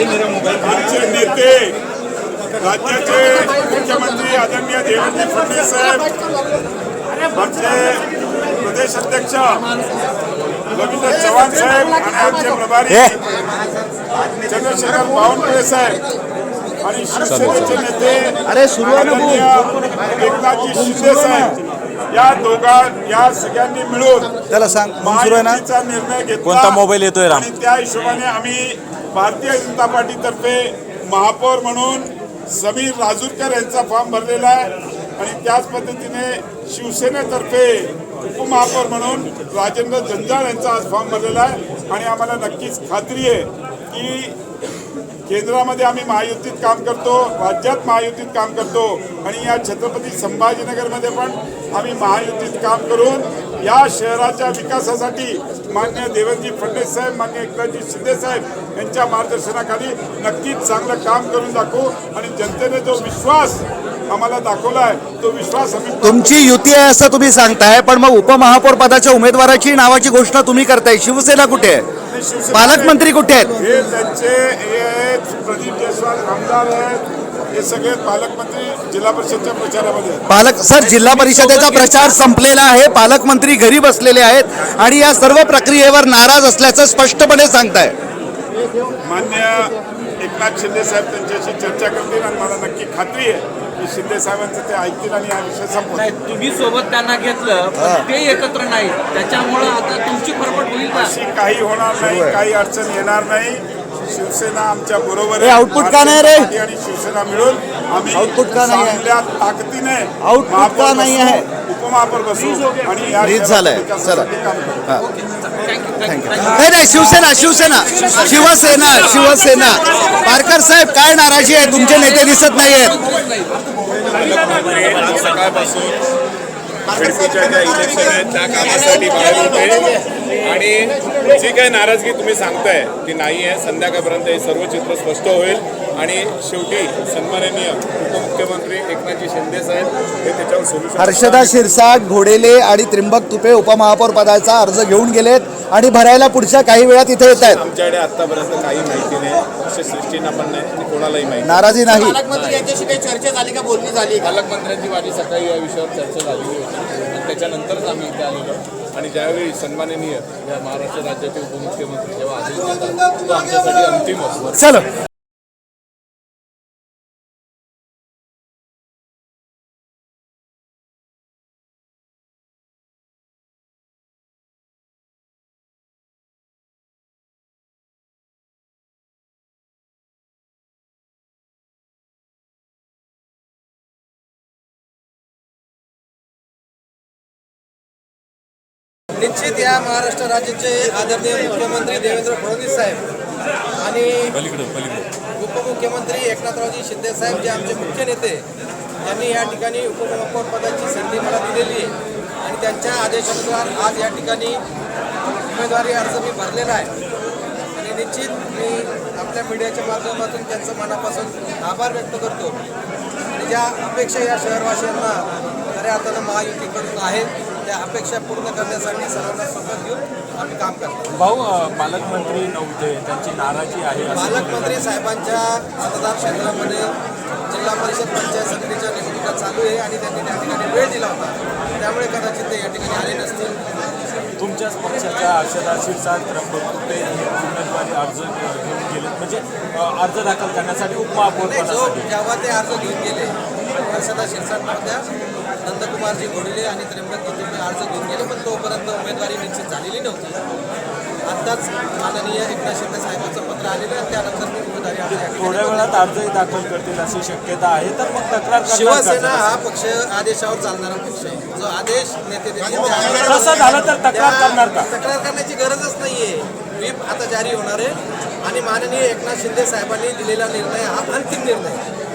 आमचे नेते राज्याचे मुख्यमंत्री आदरणीय देवेंद्र फडणवीस साहेब आमचे प्रदेश अध्यक्ष रवींद्र चव्हाण साहेब आणि आमचे प्रभारी चंद्रशेखर बावनकुळे साहेब आणि शिवसेनेचे नेते. आदरणीय एकनाथजी शिंदे साहेब या दोघा या सगळ्यांनी मिळून त्याला सांग आहे ना? महायुतीचा निर्णय घेतला कोणता मोबाईल येतोय राम? आणि त्या हिशोबाने आम्ही भारतीय जनता पार्टीतर्फे महापौर म्हणून समीर राजूरकर यांचा फॉर्म भरलेला आहे. आणि त्याच पद्धतीने शिवसेनेतर्फे उपमहापौर म्हणून राजेंद्र जंजाळ यांचा आज फॉर्म भरलेला आहे. आणि आम्हाला नक्कीच खात्री आहे की केंद्रामध्ये आम्ही महायुतीत काम करतो राज्यात महायुतीत काम करतो आणि या छत्रपती संभाजीनगरमध्ये पण आम्ही महायुतीत काम करून या शहराच्या विकासासाठी मान्य देवेंद्रजी फडणवीस साहेब मान्य एकनाथजी शिंदे साहेब यांच्या मार्गदर्शनाखाली नक्कीच चांगलं काम करून दाखवू आणि जनतेने जो विश्वास आम्हाला दाखवला आहे तो विश्वास आम्ही तुमची युती आहे असं तुम्ही सांगताय पण मग उपमहापौर पदाच्या उमेदवाराची नावाची घोषणा तुम्ही करताय. शिवसेना कुठे आहे? पालकमंत्री कुठे आहेत? हे त्यांचे हे आहेत प्रदीप जयस्वाल आमदार आहेत. हे सगळे पालकमंत्री जिल्हा परिषदच्या प्रचारामध्ये आहेत. पालक सर जिल्हा परिषदेचा प्रचार संपलेला आहे. पालकमंत्री घरी बसलेले आहेत आणि या सर्व प्रक्रियेवर नाराज असल्याचं स्पष्टपणे सांगताय. मान्य एकनाथ शिंदे साहेब त्यांच्याशी चर्चा करतील आणि मला नक्की खात्री आहे. की शिंदे साहेबांचं ते ऐकतील आणि हा विषय नाही संपवतील तुम्ही सोबत त्यांना घेतलं पण ते एकत्र नाही त्याच्यामुळं आता तुमची फरफट होईल का? अशी काही होणार नाही काही अडचण येणार नाही. शिवसेना आमच्या बरोबर हे output का नाही रे? आणि शिवसेना मिळून आम्ही output का नाही आहे? ताकदीने महापौर का नाही आहे? उपमहापौर बसू आणि शहराच्या झालंय. थँक्यू नाही नाही शिवसेना शिवसेना. शिवसेना शिवसेना. पारकर साहेब काय नाराजी आहे? तुमचे नेते दिसत नाहीयेत. पालकमंत्री सकाळपासून खडकीच्या ज्या इलेक्शन आहेत त्या कामासाठी बाहेर होते आणि जी काही नाराजगी तुम्ही सांगताय ती नाही आहे. संध्याकाळपर्यंत हे सर्व चित्र स्पष्ट होईल. आणि शेवटी सन्माननीय उपमुख्यमंत्री एकनाथजी शिंदे साहेब हे त्याच्यावर सोल्युशन हर्षदा शिरसाट घोडेले आणि त्रिंबक तुपे उपमहापौर पदाचा अर्ज घेऊन गेलेत. आणि भरायला पुढच्या काही वेळात इथे येत आहेत. आमच्याकडे आतापर्यंत काही माहिती नाही. अशा सृष्टींना पण नाही आणि कोणालाही माहिती. नाराजी नाही. पालकमंत्री यांच्याशी काही चर्चा झाली का? बोलणी झाली का? पालकमंत्र्यांची माझी सकाळी या विषयावर चर्चा झालेली होती. आणि त्याच्यानंतरच आम्ही इथे आलेलो. आणि ज्यावेळी सन्माननीय या महाराष्ट्र राज्याचे उपमुख्यमंत्री जेव्हा आदेश देतात तो आमच्यासाठी अंतिम असतो चलो. निश्चित या महाराष्ट्र राज्याचे आदरणीय मुख्यमंत्री देवेंद्र फडणवीस साहेब आणि उपमुख्यमंत्री एकनाथरावजी शिंदे साहेब जे आमचे मुख्य नेते यांनी या ठिकाणी उपमहापौर पदाची संधी मला दिलेली आहे. आणि त्यांच्या आदेशानुसार आज या ठिकाणी उमेदवारी अर्ज मी भरलेला आहे. आणि निश्चित मी आपल्या मीडियाच्या माध्यमातून त्यांचं मनापासून आभार व्यक्त करतो. आणि ज्या अपेक्षा या शहरवासियांना खऱ्या अर्थानं महायुतीकडून आहेत त्या अपेक्षा पूर्ण करण्यासाठी सर्वांना सोबत घेऊन आम्ही काम करतो. भाऊ पालकमंत्री नव्हते त्यांची नाराजी आहे पालकमंत्री साहेबांच्या मतदार क्षेत्रामध्ये जिल्हा परिषद पंचायत समितीच्या निवडणुका चालू आहे आणि त्यांनी त्या ठिकाणी वेळ दिला होता. त्यामुळे कदाचित ते या ठिकाणी आले नसतील. तुमच्याच पक्षाच्या हर्षदा शिरसाट त्र्यंबक हे उमेदवारी अर्ज घेऊन गेले म्हणजे अर्ज दाखल करण्यासाठी उपमहापौर जेव्हा ते अर्ज घेऊन गेले हर्षदा शिरसाट नव्हत्या नंदकुमारजी घोडिले आणि त्र्यंबक तुम्ही अर्ज घेऊन गेले पण तोपर्यंत उमेदवारी निश्चित झालेली नव्हती. आत्ताच माननीय एकनाथ शिंदे साहेबांचं पत्र आलेलं आहे त्यानंतर मी उमेदवारी अर्ज थोड्या वेळात अर्जही दाखल करतील अशी शक्यता आहे तर मग तक्रार शिवसेना? हा पक्ष आदेशावर चालणारा पक्ष आहे. जो आदेश नेते देतील तसं झालं तर तक्रार करणार का? तक्रार करण्याची गरजच नाहीये. व्हीप आता जारी होणार आहे आणि माननीय एकनाथ शिंदे साहेबांनी दिलेला निर्णय हा अंतिम निर्णय आहे.